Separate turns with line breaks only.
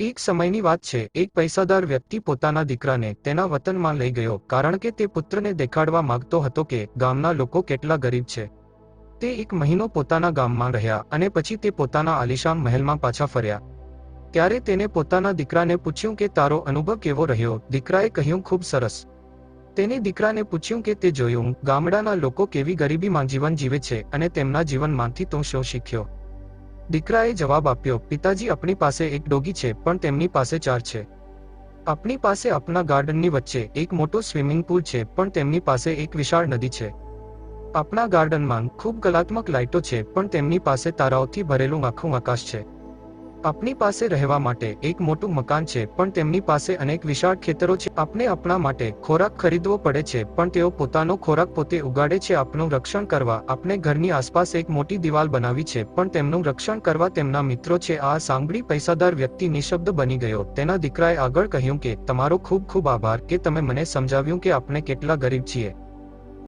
એક સમયની વાત છે, એક પૈસાદાર વ્યક્તિ પોતાના દીકરાને તેના વતનમાં લઈ ગયો કારણ કે તે પુત્રને દેખાડવા માંગતો હતો કે ગામના લોકો કેટલા ગરીબ છે. તે એક મહિનો પોતાના ગામમાં રહ્યા અને પછી તે પોતાના આલિશાન મહેલમાં પાછા ફર્યા. ત્યારે તેને પોતાના દીકરાને પૂછ્યું કે તારો અનુભવ કેવો રહ્યો? દીકરાએ કહ્યું, ખૂબ સરસ. તેને દીકરાને પૂછ્યું કે, તે જોયું, ગામડાના લોકો કેવી ગરીબીમાં જીવન જીવે છે અને તેમના જીવનમાંથી તું શું શીખ્યો? દીકરાએ જવાબ આપ્યો, પિતાજી, આપણી પાસે એક ડોગી છે, પણ તેમની પાસે ચાર છે. આપણી પાસે આપણા ગાર્ડનની વચ્ચે એક મોટો સ્વિમિંગ પૂલ છે, પણ તેમની પાસે એક વિશાળ નદી છે. આપણા ગાર્ડનમાં ખૂબ કલાત્મક લાઇટો છે, પણ તેમની પાસે તારાઓથી ભરેલું આખું આકાશ છે. આપણી પાસે રહેવા માટે એક મોટું મકાન છે, પણ તેમની પાસે અનેક વિશાળ ખેતરો છે. આપણે આપણા માટે ખોરાક ખરીદવો પડે છે, પણ તેઓ પોતાનો ખોરાક પોતે ઉગાડે છે. આપનું રક્ષણ કરવા આપણે ઘરની આસપાસ એક મોટી દિવાલ બનાવી છે, પણ તેમનું રક્ષણ કરવા તેમના મિત્રો છે. આ સાંભળી પૈસાદાર વ્યક્તિ નિશબ્દ બની ગયો. તેના દીકરાએ આગળ કહ્યું કે, તમારો ખૂબ ખૂબ આભાર કે તમે મને સમજાવ્યું કે આપણે કેટલા ગરીબ છીએ.